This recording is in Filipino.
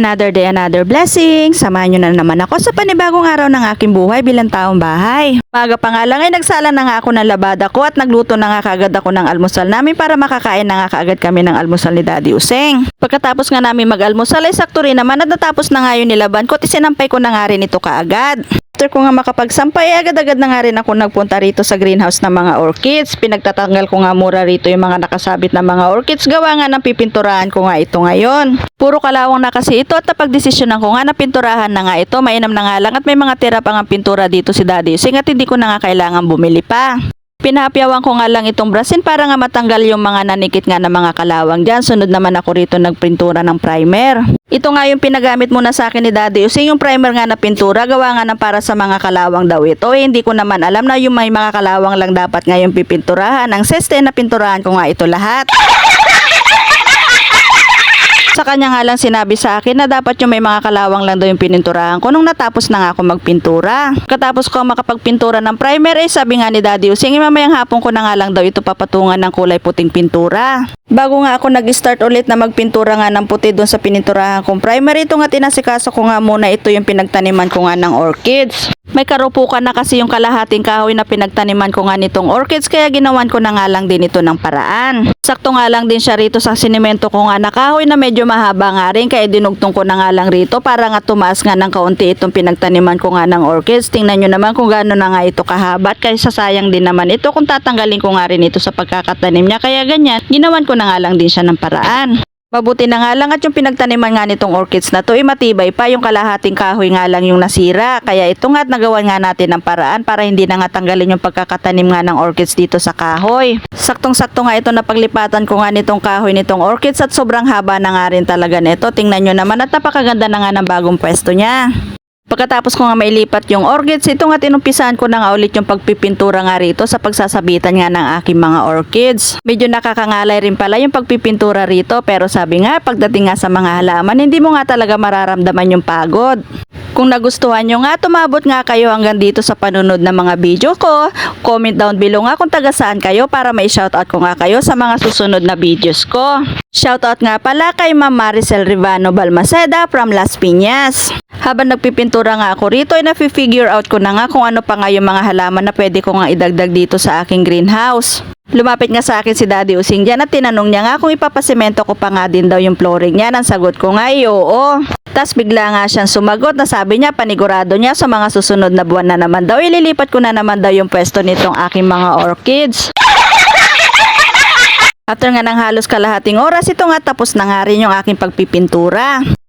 Another day, another blessing. Samahan nyo na naman ako sa panibagong araw ng aking buhay bilang taong bahay. Maga pa nga lang ay nagsala na nga ako ng labada ko at nagluto na nga kagad ako ng almusal namin para makakain na nga kaagad kami ng almusal ni Daddy Useng. Pagkatapos nga namin mag-almusal ay sakto rin naman at natapos na nga yung nilaban ko at isinampay ko na nga rin ito kaagad. After ko nga makapagsampay, agad-agad na nga rin ako nagpunta rito sa greenhouse ng mga orchids. Pinagtatanggal ko nga mura rito yung mga nakasabit na mga orchids. Gawa nga ng pipinturahan ko nga ito ngayon. Puro kalawang na kasi ito at napagdesisyonan ko nga na pinturahan na nga ito. Mainam na nga lang at may mga tira pa nga pintura dito si Daddy. Using at hindi ko na nga kailangan bumili pa. Pinahapyawan ko nga lang itong brasin para nga matanggal yung mga nanikit nga na mga kalawang dyan. Sunod naman ako rito nagpintura ng primer. Ito nga yung pinagamit muna sa akin ni Daddy Using yung primer nga na pintura. Gawa nga ng para sa mga kalawang daw ito. Eh, hindi ko naman alam na yung may mga kalawang lang dapat nga yung pipinturahan. Ang seste na pinturahan ko nga ito lahat. Sa kanya nga lang sinabi sa akin na dapat yung may mga kalawang lang daw yung pininturahan ko nung natapos na nga ako magpintura. Katapos ko makapagpintura ng primer eh sabi nga ni Daddy Using eh, mamayang hapon ko na nga lang daw ito papatungan ng kulay puting pintura. Bago nga ako nag-start ulit na magpintura nga ng puti doon sa pininturahan kong primer, ito nga tinasikaso ko nga muna ito yung pinagtaniman ko nga ng orchids. May karupukan na kasi yung kalahating kahoy na pinagtaniman ko nga nitong orchids kaya ginawan ko na nga lang din ito ng paraan. Sakto nga lang din siya rito sa sinimento ko nga na kahoy na medyo mahaba nga rin kaya dinugtong ko na nga lang rito para nga tumaas nga ng kaunti itong pinagtaniman ko nga ng orchids. Tingnan nyo naman kung gaano na nga ito kahaba at kaya sasayang din naman ito kung tatanggalin ko nga rin ito sa pagkakatanim niya kaya ganyan ginawan ko na nga lang din siya ng paraan. Mabuti na nga lang at yung pinagtaniman nga nitong orchids na to ay matibay pa yung kalahating kahoy nga lang yung nasira. Kaya ito nga at nagawan nga natin ng paraan para hindi na nga tanggalin yung pagkakatanim nga ng orchids dito sa kahoy. Saktong-sakto nga ito na paglipatan ko nga nitong kahoy nitong orchids at sobrang haba na nga rin talaga nito. Tingnan nyo naman at napakaganda na nga ng bagong pwesto niya. Pagkatapos ko nga mailipat yung orchids, ito nga tinumpisahan ko na nga ulit yung pagpipintura nga rito sa pagsasabitan nga ng aking mga orchids. Medyo nakakangalay rin pala yung pagpipintura rito pero sabi nga pagdating nga sa mga halaman, hindi mo nga talaga mararamdaman yung pagod. Kung nagustuhan nyo nga, tumabot nga kayo hanggang dito sa panunod ng mga video ko. Comment down below nga kung taga saan kayo para may shoutout ko nga kayo sa mga susunod na videos ko. Shoutout nga pala kay Ma'am Maricel Rivano Balmaceda from Las Piñas. Habang nagpipintura nga ako rito ay nafi-figure out ko na nga kung ano pa nga yung mga halaman na pwede ko nga idagdag dito sa aking greenhouse. Lumapit nga sa akin si Daddy Using dyan at tinanong niya nga kung ipapasemento ko pa nga din daw yung flooring niya. Ang sagot ko nga ay oo. Tapos bigla nga siyang sumagot na sabi niya panigurado niya sa mga susunod na buwan na naman daw ililipat ko na naman daw yung pwesto nitong aking mga orchids. After nga ng halos kalahating oras, ito nga tapos na nga rin yung aking pagpipintura.